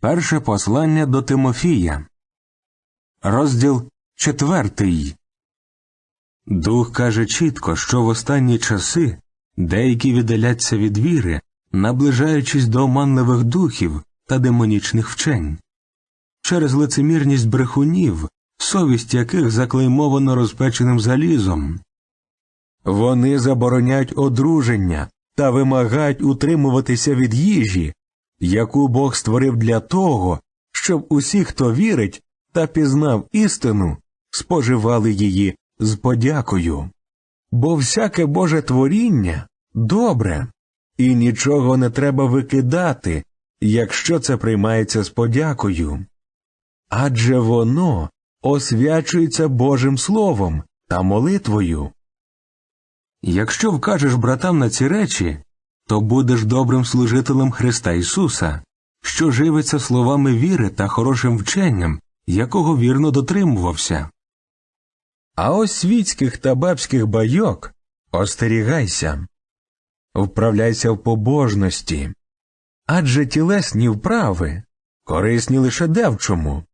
Перше послання до Тимофія. Розділ четвертий. Дух каже чітко, що в останні часи деякі віддаляться від віри, наближаючись до оманливих духів та демонічних вчень. Через лицемірність брехунів, совість яких заклеймовано розпеченим залізом. Вони забороняють одруження та вимагають утримуватися від їжі, яку Бог створив для того, щоб усі, хто вірить та пізнав істину, споживали її з подякою. Бо всяке Боже творіння добре, і нічого не треба викидати, якщо це приймається з подякою. Адже воно освячується Божим Словом та молитвою. Якщо вкажеш братам на ці речі, то будеш добрим служителем Христа Ісуса, що живиться словами віри та хорошим вченням, якого вірно дотримувався. А ось світських та бабських байок остерігайся, вправляйся в побожності, адже тілесні вправи корисні лише девчому,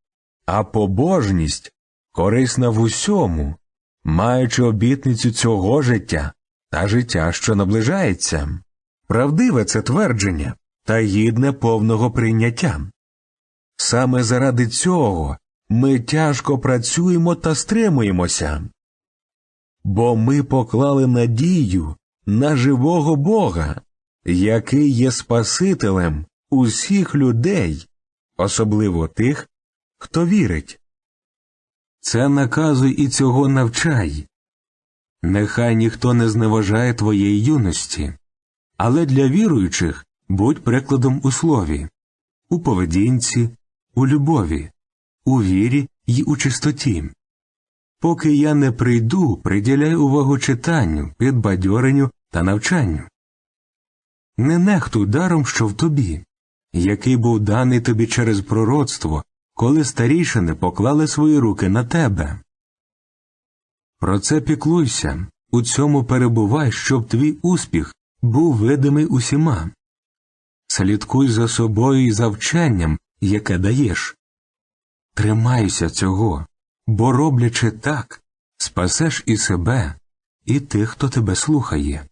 а побожність корисна в усьому, маючи обітницю цього життя та життя, що наближається. Правдиве це твердження та гідне повного прийняття. Саме заради цього ми тяжко працюємо та стримуємося. Бо ми поклали надію на живого Бога, який є Спасителем усіх людей, особливо тих, хто вірить. Це наказуй і цього навчай. Нехай ніхто не зневажає твоєї юності, але для віруючих будь прикладом у слові, у поведінці, у любові, у вірі й у чистоті. Поки я не прийду, приділяй увагу читанню, підбадьоренню та навчанню. Не нехтуй даром, що в тобі, який був даний тобі через пророцтво, коли старішини поклали свої руки на тебе. Про це піклуйся, у цьому перебувай, щоб твій успіх був видимий усіма. Слідкуй за собою і за вченням, яке даєш. Тримайся цього, бо роблячи так, спасеш і себе, і тих, хто тебе слухає.